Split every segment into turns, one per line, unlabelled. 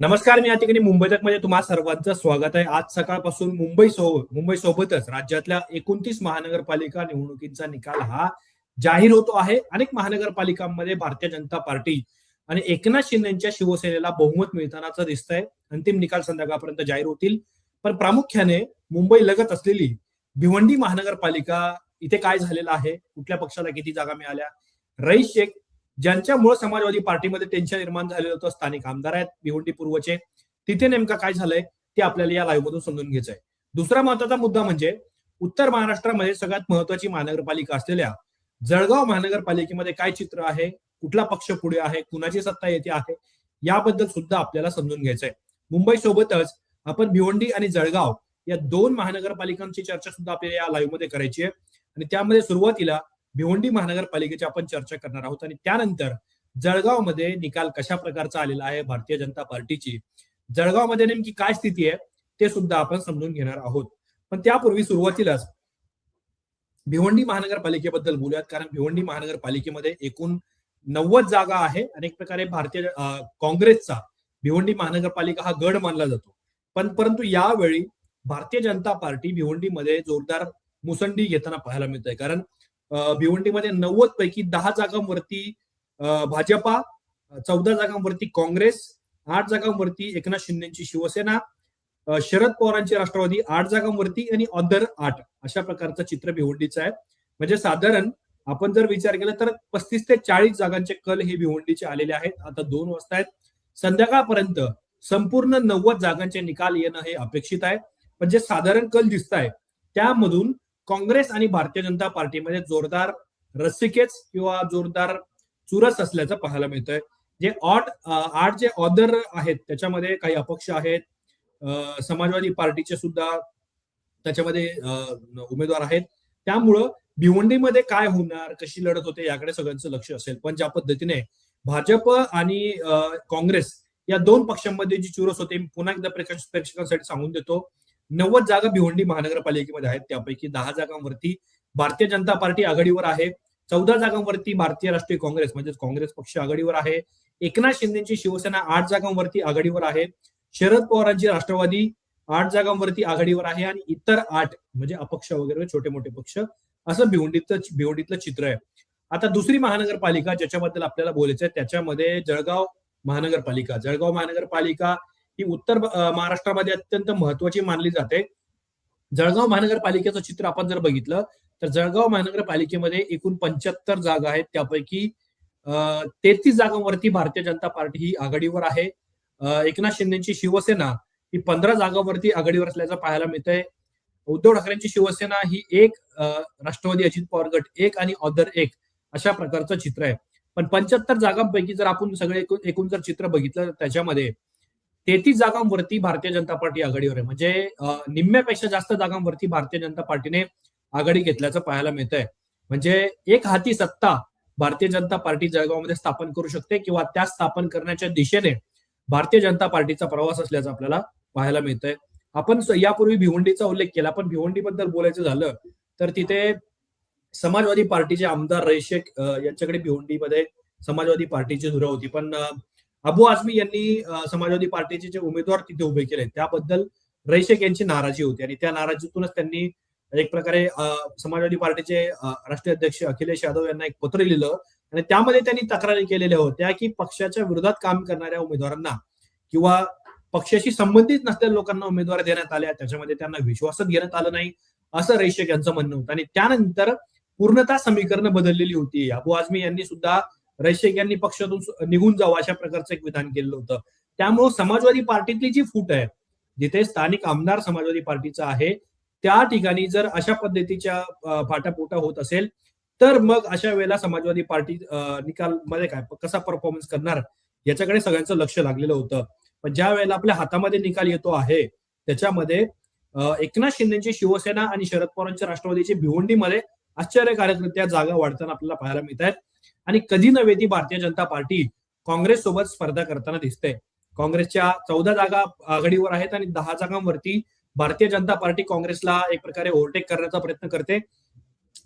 नमस्कार मी या ठिकाणी मुंबई तकमध्ये सर्वांचं स्वागत आहे. आज सकाळपासून मुंबई सोबत मुंबई सोबतच राज्यातल्या एकोणतीस महानगरपालिका निवडणुकीचा निकाल हा जाहीर होतो आहे. अनेक महानगरपालिकांमध्ये भारतीय जनता पार्टी आणि एकनाथ शिंदेच्या शिवसेनेला बहुमत मिळतानाच दिसतंय. अंतिम निकाल संध्याकाळपर्यंत जाहीर होतील. पण प्रामुख्याने मुंबई लगत असलेली भिवंडी महानगरपालिका इथे काय झालेलं आहे? कुठल्या पक्षाला किती जागा मिळाल्या? रईस शेख ज्यांच्यामुळे समाजवादी पार्टीमध्ये टेन्शन निर्माण झालेलं होतं स्थानिक आमदार आहेत भिवंडी पूर्वचे तिथे नेमका काय झालंय ते आपल्याला या लाईव्ह मधून समजून घ्यायचंय. दुसरा महत्त्वाचा मुद्दा म्हणजे उत्तर महाराष्ट्रामध्ये सगळ्यात महत्वाची महानगरपालिका असलेल्या जळगाव महानगरपालिकेमध्ये काय चित्र आहे कुठला पक्ष पुढे आहे कुणाची सत्ता येते आहे याबद्दल सुद्धा आपल्याला समजून घ्यायचंय. मुंबई सोबतच आपण भिवंडी आणि जळगाव या दोन महानगरपालिकांची चर्चा सुद्धा आपल्याला या लाईव्हमध्ये करायची आहे. आणि त्यामध्ये सुरुवातीला भिवंडी महानगरपालिकेची आपण चर्चा करणार आहोत आणि त्यानंतर जळगावमध्ये निकाल कशा प्रकारचा आलेला आहे भारतीय जनता पार्टीची जळगावमध्ये नेमकी काय स्थिती आहे ते सुद्धा आपण समजून घेणार आहोत. पण त्यापूर्वी सुरुवातीलाच भिवंडी महानगरपालिकेबद्दल बोलूयात कारण भिवंडी महानगरपालिकेमध्ये एकूण नव्वद जागा आहे अनेक प्रकारे भारतीय काँग्रेसचा भिवंडी महानगरपालिका हा गड मानला जातो. पण परंतु यावेळी भारतीय जनता पार्टी भिवंडीमध्ये जोरदार मुसंडी घेताना पाहायला मिळत कारण भिवंडीमध्ये नव्वद पैकी दहा जागांवरती भाजपा चौदा जागांवरती काँग्रेस आठ जागांवरती एकनाथ शिंदेची शिवसेना शरद पवारांची राष्ट्रवादी आठ जागांवरती आणि अदर आठ अशा प्रकारचं चित्र भिवंडीचं आहे. म्हणजे साधारण आपण जर विचार केला तर पस्तीस ते चाळीस जागांचे कल हे भिवंडीचे आलेले आहेत. आता दोन वाजता आहेत. संध्याकाळपर्यंत संपूर्ण नव्वद जागांचे निकाल येणं हे अपेक्षित आहे. पण जे साधारण कल दिसत आहे त्यामधून काँग्रेस आणि भारतीय जनता पार्टीमध्ये जोरदार रसिकेच किंवा जोरदार चुरस असल्याचं पाहायला मिळतंय. जे ऑट आठ जे ऑदर आहेत त्याच्यामध्ये काही अपक्ष आहेत समाजवादी पार्टीचे सुद्धा त्याच्यामध्ये उमेदवार आहेत. त्यामुळं भिवंडीमध्ये काय होणार कशी लढत होते याकडे सगळ्यांचं लक्ष असेल. पण ज्या पद्धतीने भाजप आणि काँग्रेस या दोन पक्षांमध्ये जी चुरस होते पुन्हा एकदा प्रेक्षक- प्रेक्षकांसाठी सांगून देतो. नव्वद जागा भिवंडी महानगरपालिकेमध्ये आहेत. त्यापैकी दहा जागांवरती भारतीय जनता पार्टी आघाडीवर आहे. चौदा जागांवरती भारतीय राष्ट्रीय काँग्रेस म्हणजेच काँग्रेस पक्ष आघाडीवर आहे. एकनाथ शिंदेची शिवसेना आठ जागांवरती आघाडीवर आहे. शरद पवारांची राष्ट्रवादी आठ जागांवरती आघाडीवर आहे आणि इतर आठ म्हणजे अपक्ष वगैरे छोटे मोठे पक्ष असं भिवंडीतलं भिवंडीतलं चित्र आहे. आता दुसरी महानगरपालिका ज्याच्याबद्दल आपल्याला बोलायचं आहे त्याच्यामध्ये जळगाव महानगरपालिका. जळगाव महानगरपालिका ही उत्तर महाराष्ट्रामध्ये अत्यंत महत्वाची मानली जाते. जळगाव महानगरपालिकेचं चित्र आपण जर बघितलं तर जळगाव महानगरपालिकेमध्ये एकूण पंच्याहत्तर जागा आहेत. त्यापैकी तेहतीस जागांवरती भारतीय जनता पार्टी ही आघाडीवर आहे. एकनाथ शिंदेची शिवसेना ही पंधरा जागांवरती आघाडीवर असल्याचं पाहायला मिळतंय. उद्धव ठाकरेंची शिवसेना ही एक राष्ट्रवादी अजित पवार गट एक आणि ऑदर एक अशा प्रकारचं चित्र आहे. पण पंच्याहत्तर जागांपैकी जर आपण सगळे एकूण एकूण जर चित्र बघितलं तर त्याच्यामध्ये तेहतीस जागांवरती भारतीय जनता पार्टी आघाडीवर आहे. म्हणजे निम्म्यापेक्षा जास्त जागांवरती भारतीय जनता पार्टीने आघाडी घेतल्याचं पाहायला मिळत आहे म्हणजे एक हाती सत्ता भारतीय जनता पार्टी जळगावमध्ये स्थापन करू शकते किंवा त्या स्थापन करण्याच्या दिशेने भारतीय जनता पार्टीचा प्रवास असल्याचं आपल्याला पाहायला मिळतंय. आपण यापूर्वी भिवंडीचा उल्लेख केला पण भिवंडीबद्दल बोलायचं झालं तर तिथे समाजवादी पार्टीचे आमदार रईशेख यांच्याकडे भिवंडीमध्ये समाजवादी पार्टीची धुरा होती. पण अबू आझमी यांनी समाजवादी पार्टीचे जे उमेदवार तिथे उभे केले त्याबद्दल रईशेख यांची नाराजी होती आणि त्या नाराजीतूनच त्यांनी एक प्रकारे समाजवादी पार्टीचे राष्ट्रीय अध्यक्ष अखिलेश यादव यांना एक पत्र लिहिलं आणि त्यामध्ये त्यांनी तक्रारी केलेल्या होत्या की पक्षाच्या विरोधात काम करणाऱ्या उमेदवारांना किंवा पक्षाशी संबंधित नसलेल्या लोकांना उमेदवार देण्यात आल्या त्याच्यामध्ये त्यांना विश्वासात घेण्यात आलं नाही असं रईशेख यांचं म्हणणं होतं. आणि त्यानंतर पूर्णतः समीकरण बदललेली होती. अबू आझमी यांनी सुद्धा रईशेख यांनी पक्षातून निघून जावं अशा प्रकारचं एक विधान केलं होतं. त्यामुळे समाजवादी पार्टीतली जी फूट आहे जिथे स्थानिक आमदार समाजवादी पार्टीचा आहे त्या ठिकाणी जर अशा पद्धतीच्या अं, फाटाफुटा होत असेल तर मग अशा वेळेला समाजवादी पार्टी निकाल मध्ये काय कसा परफॉर्मन्स करणार याच्याकडे सगळ्यांचं लक्ष लागलेलं होतं. पण ज्या वेळेला आपल्या हातामध्ये निकाल येतो आहे त्याच्यामध्ये एकनाथ शिंदेची शिवसेना आणि शरद पवारांच्या राष्ट्रवादीची भिवंडीमध्ये आश्चर्यकारकरित्या जागा वाढताना आपल्याला पाहायला मिळत आहेत आणि कधी नव्हे ती भारतीय जनता पार्टी काँग्रेस सोबत स्पर्धा करताना दिसते. काँग्रेसच्या चौदा जागा आघाडीवर आहेत आणि दहा जागांवरती भारतीय जनता पार्टी काँग्रेसला एक प्रकारे ओव्हरटेक करण्याचा प्रयत्न करते.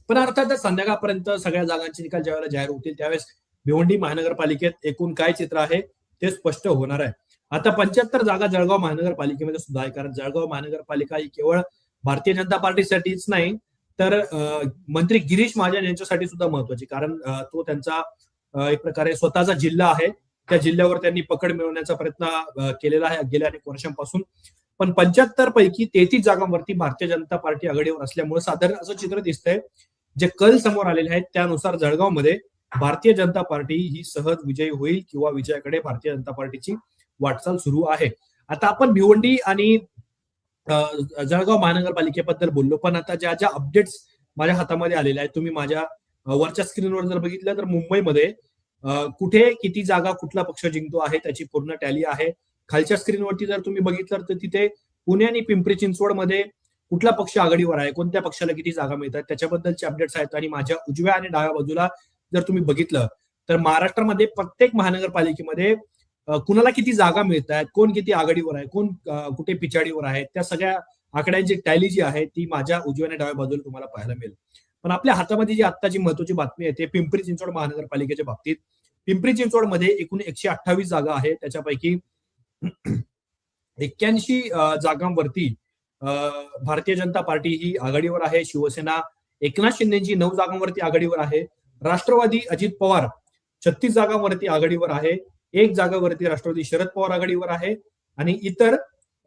पण अर्थातच संध्याकाळपर्यंत सगळ्या जागांचे निकाल ज्यावेळेला जाहीर होतील त्यावेळेस भिवंडी महानगरपालिकेत एकूण काय चित्र आहे ते स्पष्ट होणार आहे. आता पंच्याहत्तर जागा जळगाव महानगरपालिकेमध्ये सुद्धा आहे. कारण जळगाव महानगरपालिका ही केवळ भारतीय जनता पार्टीसाठीच नाही तर मंत्री गिरीश महाजन यांच्यासाठी सुद्धा महत्वाची कारण तो त्यांचा एक प्रकारे स्वतःचा जिल्हा आहे. त्या जिल्ह्यावर त्यांनी पकड मिळवण्याचा प्रयत्न केलेला आहे गेल्या अनेक वर्षांपासून. पण पंच्याहत्तर पैकी तेहतीस जागांवरती भारतीय जनता पार्टी आघाडीवर असल्यामुळे साधारण असं चित्र दिसतंय जे कल समोर आलेले आहेत. त्यानुसार जळगावमध्ये भारतीय जनता पार्टी ही सहज विजयी होईल किंवा विजयाकडे भारतीय जनता पार्टीची वाटचाल सुरू आहे. आता आपण भिवंडी आणि जळगाव महानगरपालिकेबद्दल बोललो. पण आता ज्या ज्या अपडेट्स माझ्या हातामध्ये आलेल्या आहेत तुम्ही माझ्या वरच्या स्क्रीनवर जर बघितलं तर मुंबईमध्ये कुठे किती जागा कुठला पक्ष जिंकतो आहे त्याची पूर्ण टॅली आहे. खालच्या स्क्रीनवरती जर तुम्ही बघितलं तर तिथे पुणे आणि पिंपरी चिंचवडमध्ये कुठला पक्ष आघाडीवर आहे कोणत्या पक्षाला किती जागा मिळतात त्याच्याबद्दलचे अपडेट्स आहेत. आणि माझ्या उजव्या आणि डाव्या बाजूला जर तुम्ही बघितलं तर महाराष्ट्रामध्ये प्रत्येक महानगरपालिकेमध्ये कुणाला किती जागा मिळत आहेत कोण किती आघाडीवर आहे कोण कुठे पिछाडीवर आहे त्या सगळ्या आकड्यांची टॅली जी आहे ती माझ्या उजव्या आणि डाव्या बाजूला तुम्हाला पाहायला मिळेल. पण आपल्या हातामध्ये जी आत्ताची महत्वाची बातमी आहे ते पिंपरी चिंचवड महानगरपालिकेच्या बाबतीत. पिंपरी चिंचवडमध्ये एकूण एकशे अठ्ठावीस जागा आहे त्याच्यापैकी एक्क्याऐंशी जागांवरती अं, भारतीय जनता पार्टी ही आघाडीवर आहे शिवसेना एकनाथ शिंदेची नऊ जागांवरती आघाडीवर आहे राष्ट्रवादी अजित पवार छत्तीस जागांवरती आघाडीवर आहे एक जागावरती राष्ट्रवादी शरद पवार आघाडीवर आहे आणि इतर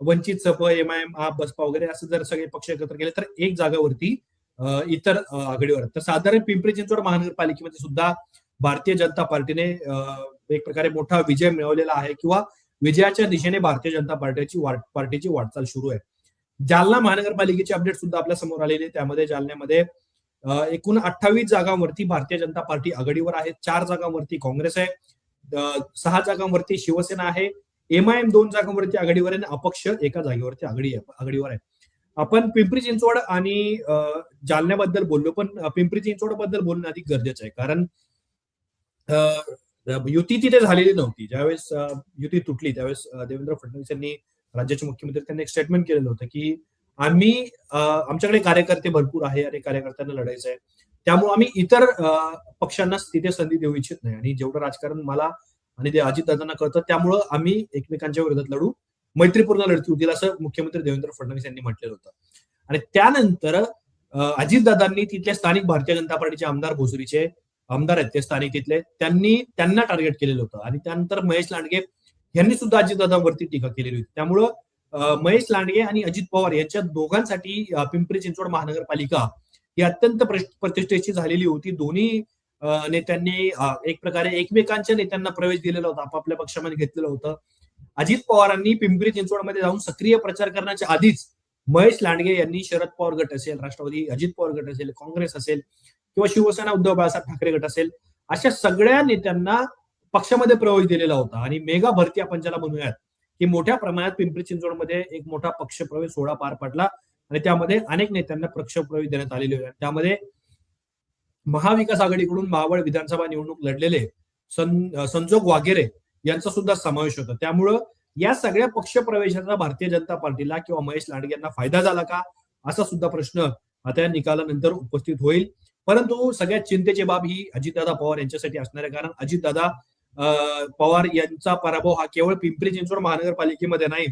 वंचित सप एम आय एम आप बसपा वगैरे असं जर सगळे पक्ष एकत्र केले तर एक जागावरती अं, इतर आघाडीवर तर साधारण पिंपरी चिंचवड महानगरपालिकेमध्ये सुद्धा भारतीय जनता पार्टीने अं, एक प्रकारे मोठा विजय मिळवलेला आहे किंवा विजयाच्या दिशेने भारतीय जनता पार्टीची वाट पार्टीची वाटचाल सुरू आहे. जालना महानगरपालिकेचे अपडेट सुद्धा आपल्यासमोर आलेले आहे. त्यामध्ये जालन्यामध्ये एकूण अठ्ठावीस जागांवरती भारतीय जनता पार्टी आघाडीवर आहे. चार जागांवरती काँग्रेस आहे. सहा जागांवरती शिवसेना आहे. एमआयएम दोन जागांवरती आघाडीवर आहे आणि अपक्ष एका जागेवरती आघाडी आघाडीवर आहे. आपण पिंपरी चिंचवड आणि अं, जालन्याबद्दल बोललो पण पिंपरी चिंचवडबद्दल बोलणं अधिक गरजेचं आहे. कारण अं, युती तिथे झालेली नव्हती. ज्यावेळेस युती तुटली त्यावेळेस देवेंद्र फडणवीस यांनी राज्याचे मुख्यमंत्री त्यांनी एक स्टेटमेंट केलेलं होतं की आम्ही आमच्याकडे कार्यकर्ते भरपूर आहे आणि कार्यकर्त्यांना लढायचं आहे त्यामुळे आम्ही इतर पक्षांना तिथे संधी देऊ इच्छित नाही. आणि जेवढं राजकारण मला आणि ते अजितदादांना कळतं त्यामुळं आम्ही एकमेकांच्या विरोधात लढू मैत्रीपूर्ण लढती होतील असं मुख्यमंत्री देवेंद्र फडणवीस यांनी म्हटलेलं होतं. आणि त्यानंतर अं, अजितदादांनी तिथल्या स्थानिक भारतीय जनता पार्टीचे आमदार भोसरीचे आमदार आहेत ते स्थानिक तिथले त्यांनी त्यांना टार्गेट केलेलं होतं. आणि त्यानंतर महेश लांडगे यांनी सुद्धा अजितदादांवरती टीका केलेली होती. त्यामुळं महेश लांडगे आणि अजित पवार यांच्या दोघांसाठी पिंपरी चिंचवड महानगरपालिका ही अत्यंत प्रतिष्ठेची झालेली होती. दोन्ही अं, नेत्यांनी एक प्रकारे एकमेकांच्या नेत्यांना प्रवेश दिलेला होता आपापल्या पक्षामध्ये घेतलेलं होतं. अजित पवारांनी पिंपरी चिंचवडमध्ये जाऊन सक्रिय प्रचार करण्याच्या आधीच महेश लांडगे यांनी शरद पवार गट असेल राष्ट्रवादी अजित पवार गट असेल काँग्रेस असेल किंवा शिवसेना उद्धव बाळासाहेब ठाकरे गट असेल अशा सगळ्या नेत्यांना पक्षामध्ये प्रवेश दिलेला होता. आणि मेगा भरती आपण ज्याला म्हणूयात की मोठ्या प्रमाणात पिंपरी चिंचवडमध्ये एक मोठा पक्षप्रवेश सोहळा पार पडला आणि त्यामध्ये अनेक नेत्यांना पक्ष प्रवेश देण्यात आलेले होते. त्यामध्ये महाविकास आघाडीकडून महाबळ विधानसभा निवडणूक लढलेले सं संजोग वाघेरे यांचा सुद्धा समावेश होता. त्यामुळं या सगळ्या पक्षप्रवेशाचा भारतीय जनता पार्टीला किंवा महेश लांडगे यांना फायदा झाला का? असा सुद्धा प्रश्न आता या निकालानंतर उपस्थित होईल. परंतु सगळ्यात चिंतेची बाब ही अजितदादा पवार यांच्यासाठी असणार आहे कारण अजितदादा पवार यांचा पराभव हा केवळ पिंपरी चिंचवड महानगरपालिकेमध्ये नाही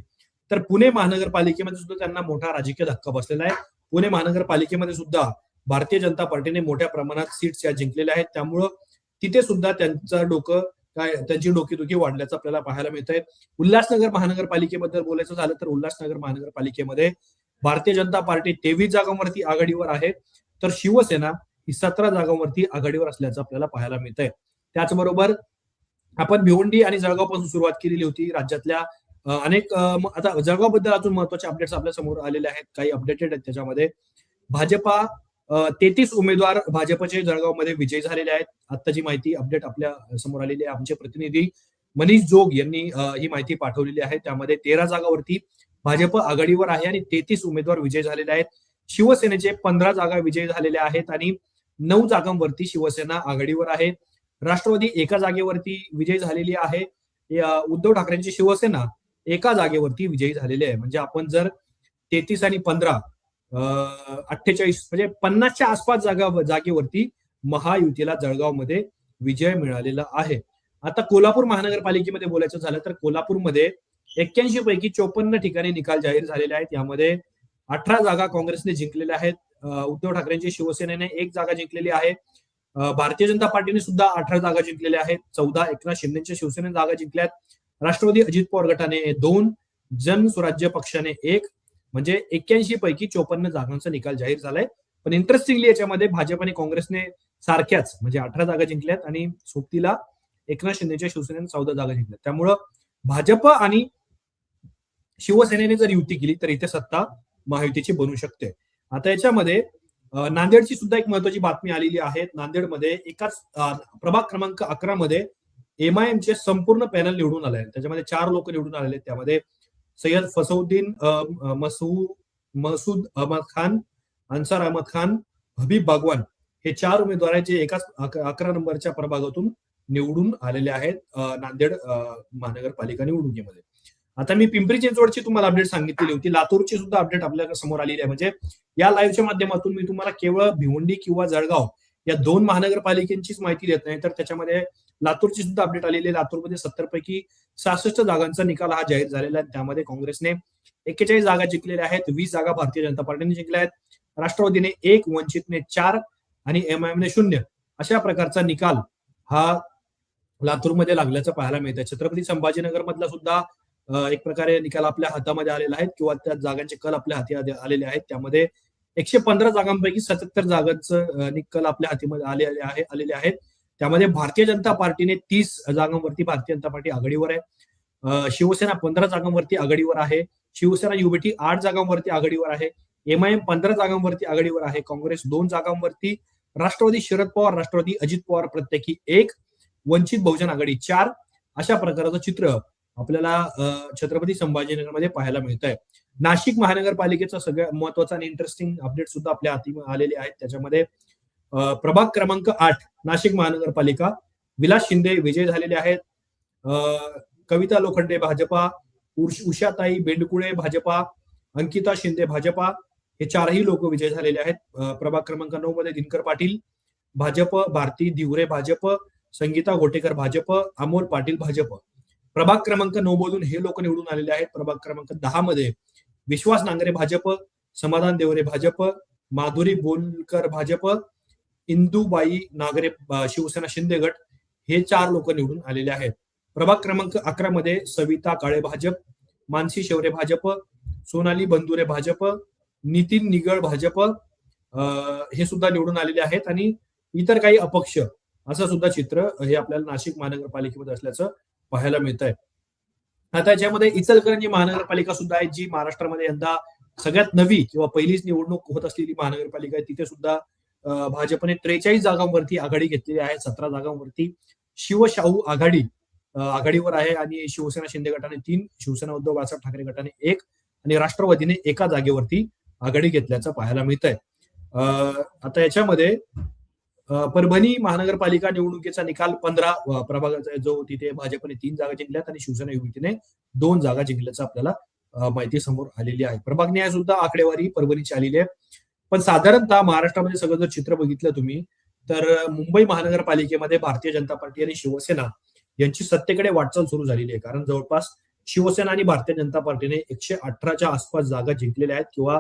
तर पुणे महानगरपालिकेमध्ये सुद्धा त्यांना मोठा राजकीय धक्का बसलेला आहे. पुणे महानगरपालिकेमध्ये सुद्धा भारतीय जनता पार्टीने मोठ्या प्रमाणात सीट्स या जिंकलेल्या आहेत. त्यामुळं तिथे सुद्धा त्यांचं डोकं काय त्यांची डोकेदुखी वाढल्याचं आपल्याला पाहायला मिळत आहे. उल्हासनगर महानगरपालिकेबद्दल बोलायचं झालं तर उल्हासनगर महानगरपालिकेमध्ये भारतीय जनता पार्टी तेवीस जागांवरती आघाडीवर आहे तर शिवसेना ही सतरा जागांवरती आघाडीवर असल्याचं आपल्याला पाहायला मिळत आहे त्याचबरोबर आपण भिवंडी आणि जळगावपासून सुरुवात केलेली होती. राज्यातल्या अनेक आता जळगावबद्दल अजून महत्त्वाचे अपडेट्स आपल्यासमोर आलेले आहेत. काही अपडेटेड आहेत त्याच्यामध्ये. भाजपा तेहतीस उमेदवार भाजपचे जळगावमध्ये विजयी झालेले आहेत. आत्ताची माहिती अपडेट आपल्यासमोर आलेली आहे. आमचे प्रतिनिधी मनीष जोग यांनी ही माहिती पाठवलेली आहे. त्यामध्ये तेरा जागावरती भाजप आघाडीवर आहे आणि तेहतीस उमेदवार विजय झालेले आहेत. शिवसेनेचे पंधरा जागा विजयी झालेल्या आहेत आणि नऊ जागांवरती शिवसेना आघाडीवर आहे. राष्ट्रवादी एका जागेवरती विजयी झालेली आहे. उद्धव ठाकरेंची शिवसेना एका जागेवरती विजयी झालेली आहे. म्हणजे आपण जर तेहतीस आणि पंधरा अठ्ठेचाळीस म्हणजे पन्नासच्या आसपास जागा जागेवरती महायुतीला जळगावमध्ये विजय मिळालेला आहे. आता कोल्हापूर महानगरपालिकेमध्ये बोलायचं झालं तर कोल्हापूरमध्ये एक्क्याऐंशी पैकी चोपन्न ठिकाणी निकाल जाहीर झालेले आहेत. यामध्ये अठरा जागा काँग्रेसने जिंकलेल्या आहेत. उद्धव ठाकरेंची शिवसेनेने एक जागा जिंकलेली आहे. भारतीय जनता पार्टीने सुद्धा अठरा जागा जिंकलेल्या आहेत. चौदा एकनाथ शिंदेच्या शिवसेने जागा जिंकल्यात. राष्ट्रवादी अजित पवार गटाने दोन जन स्वराज्य पक्षाने एक म्हणजे एक्क्याऐंशी पैकी चोपन्न जागांचा निकाल जाहीर झालाय. पण इंटरेस्टिंगली याच्यामध्ये भाजप आणि काँग्रेसने सारख्याच म्हणजे अठरा जागा जिंकल्यात आणि सोबतीला एकनाथ शिंदेच्या शिवसेनेने चौदा जागा जिंकल्यात. त्यामुळं भाजप आणि शिवसेनेने जर युती केली तर इथे सत्ता महायुतीची बनू शकते. आता याच्यामध्ये नांदेडची सुद्धा एक महत्वाची बातमी आलेली आहे. नांदेडमध्ये एकाच प्रभाग क्रमांक अकरा मध्ये एमआयएमचे संपूर्ण पॅनल निवडून आले त्याच्यामध्ये चार लोक निवडून आलेले आहेत. त्यामध्ये सय्यद फसौद्दीन मसू मसूद अहमद खान अन्सार अहमद खान हबीब बागवान हे चार उमेदवार आहेत जे एकाच अकरा नंबरच्या प्रभागातून निवडून आलेले आहेत. नांदेड महानगरपालिका निवडणुकीमध्ये. आता मी पिंपरी चिंचवडची तुम्हाला अपडेट सांगितलेली होती. लातूरची सुद्धा अपडेट आपल्यासमोर आलेली आहे. म्हणजे या लाईव्हच्या माध्यमातून मी तुम्हाला केवळ भिवंडी किंवा जळगाव या दोन महानगरपालिकेचीच माहिती देत नाही. तर त्याच्यामध्ये लातूरची सुद्धा अपडेट आलेली आहे. लातूरमध्ये सत्तर पैकी सहासष्ट जागांचा निकाल हा जाहीर झालेला आहे. त्यामध्ये काँग्रेसने एक्केचाळीस जागा जिंकलेल्या आहेत. वीस जागा भारतीय जनता पार्टीने जिंकल्या आहेत. राष्ट्रवादीने एक वंचितने चार आणि एमआयएमने शून्य अशा प्रकारचा निकाल हा लातूरमध्ये लागल्याचं पाहायला मिळतं छत्रपती संभाजीनगर मधला सुद्धा एक प्रकारे निकाल आपल्या हातामध्ये आलेला आहेत किंवा त्या जागांचे कल आपल्या हाती आलेले आहेत. त्यामध्ये एकशे पंधरा जागांपैकी सत्याहत्तर जागांचं निकाल आपल्या हातीमध्ये आलेले आहे आलेले आहेत. त्यामध्ये भारतीय जनता पार्टीने तीस जागांवरती भारतीय जनता पार्टी आघाडीवर आहे. शिवसेना पंधरा जागांवरती आघाडीवर आहे. शिवसेना युबीटी आठ जागांवरती आघाडीवर आहे. एमआयएम पंधरा जागांवरती आघाडीवर आहे. काँग्रेस दोन जागांवरती. राष्ट्रवादी शरद पवार राष्ट्रवादी अजित पवार प्रत्येकी एक. वंचित बहुजन आघाडी चार. अशा प्रकारचं चित्र आपल्याला अं, छत्रपती संभाजीनगरमध्ये पाहायला मिळत आहे नाशिक महानगरपालिकेचा सगळ्यात महत्त्वाचा आणि इंटरेस्टिंग अपडेट सुद्धा आपल्या हाती आलेले आहेत. त्याच्यामध्ये प्रभाग क्रमांक आठ नाशिक महानगरपालिका विलास शिंदे विजय झालेले आहेत. अं, कविता लोखंडे भाजपा उर्ष- उषाताई बेंडकुळे भाजपा अंकिता शिंदे भाजपा हे चारही लोक विजय झालेले आहेत. प्रभाग क्रमांक नऊ मध्ये दिनकर पाटील भाजप भारती दिवरे भाजप संगीता गोटेकर भाजप अमोल पाटील भाजप. प्रभाग क्रमांक नऊ मधून हे लोक निवडून आलेले आहेत. प्रभाग क्रमांक दहा मध्ये विश्वास नांगरे भाजप समाधान देवरे भाजप माधुरी बोलकर भाजप इंदुबाई नागरे शिवसेना शिंदे गट हे चार लोक निवडून आलेले आहेत. प्रभाग क्रमांक अकरा मध्ये सविता काळे भाजप मानसी शेवरे भाजप सोनाली बंदुरे भाजप नितीन निगळ भाजप अं, हे सुद्धा निवडून आलेले आहेत आणि इतर काही अपक्ष असं सुद्धा चित्र हे आपल्याला नाशिक महानगरपालिकेमध्ये असल्याचं पाहायला मिळत आहे आता याच्यामध्ये इचलकरंजी महानगरपालिका सुद्धा आहे जी महाराष्ट्रामध्ये यंदा सगळ्यात नवी किंवा पहिलीच निवडणूक होत असलेली महानगरपालिका आहे. तिथे सुद्धा भाजपने त्रेचाळीस जागांवरती आघाडी घेतलेली आहे सतरा जागांवरती. शिवशाहू आघाडी आघाडीवर आहे आणि शिवसेना शिंदे गटाने तीन शिवसेना उद्धव बाळासाहेब ठाकरे गटाने एक आणि राष्ट्रवादीने एका जागेवरती आघाडी घेतल्याचं पाहायला मिळत आहे आता याच्यामध्ये परभणी महानगरपालिका निवडणुकीचा निकाल पंधरा प्रभागाचा जो तिथे भाजपने तीन जागा जिंकल्यात आणि शिवसेना युतीने दोन जागा जिंकल्याचं आपल्याला माहिती समोर आलेली आहे. प्रभाग न्याय सुद्धा आकडेवारी परभणीची आलेली आहे. पण साधारणतः महाराष्ट्रामध्ये सगळं जर चित्र बघितलं तुम्ही तर मुंबई महानगरपालिकेमध्ये भारतीय जनता पार्टी आणि शिवसेना यांची सत्तेकडे वाटचाल सुरू झालेली आहे. कारण जवळपास शिवसेना आणि भारतीय जनता पार्टीने एकशे अठराच्या आसपास जागा जिंकलेल्या आहेत किंवा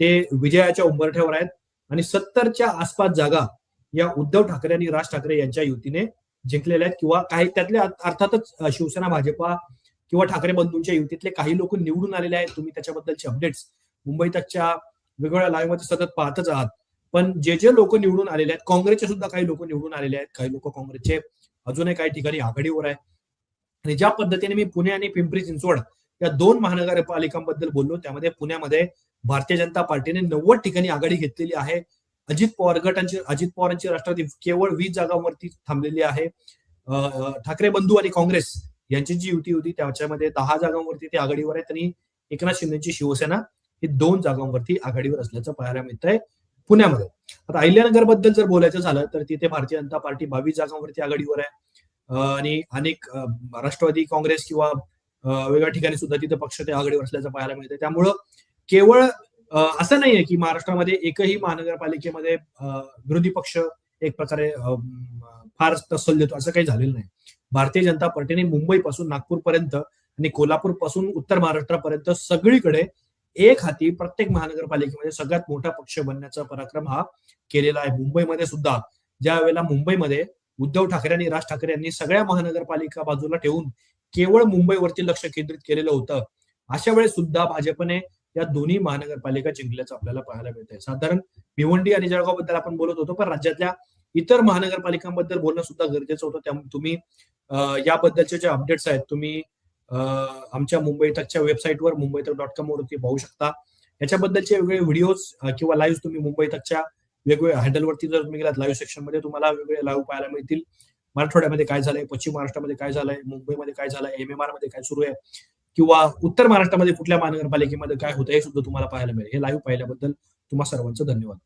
ते विजयाच्या उंबरठ्यावर आहेत. आणि सत्तरच्या आसपास जागा या उद्धव ठाकरे आणि राज ठाकरे यांच्या युतीने जिंकलेल्या आहेत किंवा काही त्यातले अर्थातच शिवसेना भाजपा किंवा ठाकरे बंधूंच्या युतीतले काही लोक निवडून आलेले आहेत. तुम्ही त्याच्याबद्दलचे अपडेट्स मुंबई तकच्या वेगवेगळ्या लाईव्हमध्ये सतत पाहतच आहात. पण जे जे लोक निवडून आलेले आहेत काँग्रेसचे सुद्धा काही लोक निवडून आलेले आहेत. काही लोक काँग्रेसचे अजूनही काही ठिकाणी आघाडीवर आहे. आणि ज्या पद्धतीने मी पुणे आणि पिंपरी चिंचवड या दोन महानगरपालिकांबद्दल बोललो त्यामध्ये पुण्यामध्ये भारतीय जनता पार्टीने नव्वद ठिकाणी आघाडी घेतलेली आहे. अजित पवार गटांची अजित पवारांची राष्ट्रवादी केवळ वीस जागांवरती थांबलेली आहे. ठाकरे बंधू आणि काँग्रेस यांची जी युती होती त्याच्यामध्ये दहा जागांवरती ते आघाडीवर आहेत आणि एकनाथ शिंदेची शिवसेना ही दोन जागांवरती आघाडीवर असल्याचं पाहायला मिळत आहे पुण्यामध्ये. आता अहिल्यानगरबद्दल जर बोलायचं झालं तर तिथे भारतीय जनता पार्टी बावीस जागांवरती आघाडीवर आहे. आणि अनेक राष्ट्रवादी काँग्रेस किंवा वेगळ्या ठिकाणी सुद्धा तिथे पक्ष ते आघाडीवर असल्याचं पाहायला मिळतं त्यामुळं केवळ असं नाहीये की महाराष्ट्रामध्ये एकही महानगरपालिकेमध्ये विरोधी पक्ष एक प्रकारे फार तसल देतो असं काही झालेलं नाही. भारतीय जनता पार्टीने मुंबईपासून नागपूरपर्यंत आणि कोल्हापूरपासून उत्तर महाराष्ट्रापर्यंत सगळीकडे एक हाती प्रत्येक महानगरपालिकेमध्ये सगळ्यात मोठा पक्ष बनण्याचा पराक्रम हा केलेला आहे. मुंबईमध्ये सुद्धा ज्या वेळेला मुंबईमध्ये उद्धव ठाकरे आणि राज ठाकरे यांनी सगळ्या महानगरपालिका बाजूला ठेवून केवळ मुंबईवरती लक्ष केंद्रित केलेलं होतं अशा वेळेस सुद्धा भाजपने या दोन्ही महानगरपालिका जिंकल्याचं आपल्याला पाहायला मिळतंय. साधारण भिवंडी आणि जळगावबद्दल आपण बोलत होतो पण राज्यातल्या इतर महानगरपालिकांबद्दल बोलणं सुद्धा गरजेचं होतं. त्यामुळे तुम्ही याबद्दलचे जे अपडेट्स आहेत तुम्ही आमच्या मुंबई तकच्या वेबसाईटवर मुंबई तक डॉट कॉम वरती पाहू शकता. याच्याबद्दलचे वेगळे व्हिडिओज किंवा लाईव्ह तुम्ही मुंबई तकच्या वेगवेगळ्या हँडलवरती जर तुम्ही गेलात लाईव्ह सेक्शनमध्ये तुम्हाला वेगवेगळे लाईव्ह पाहायला मिळतील. मराठवाड्यामध्ये काय झालंय पश्चिम महाराष्ट्रामध्ये काय झालंय मुंबईमध्ये काय झालंय एम एम आरमध्ये काय सुरू आहे किंवा उत्तर महाराष्ट्रामध्ये कुठल्या महानगरपालिकेमध्ये काय होतं हे सुद्धा तुम्हाला पाहायला मिळेल. हे लाईव्ह पाहिल्याबद्दल तुम्हा सर्वांचं धन्यवाद.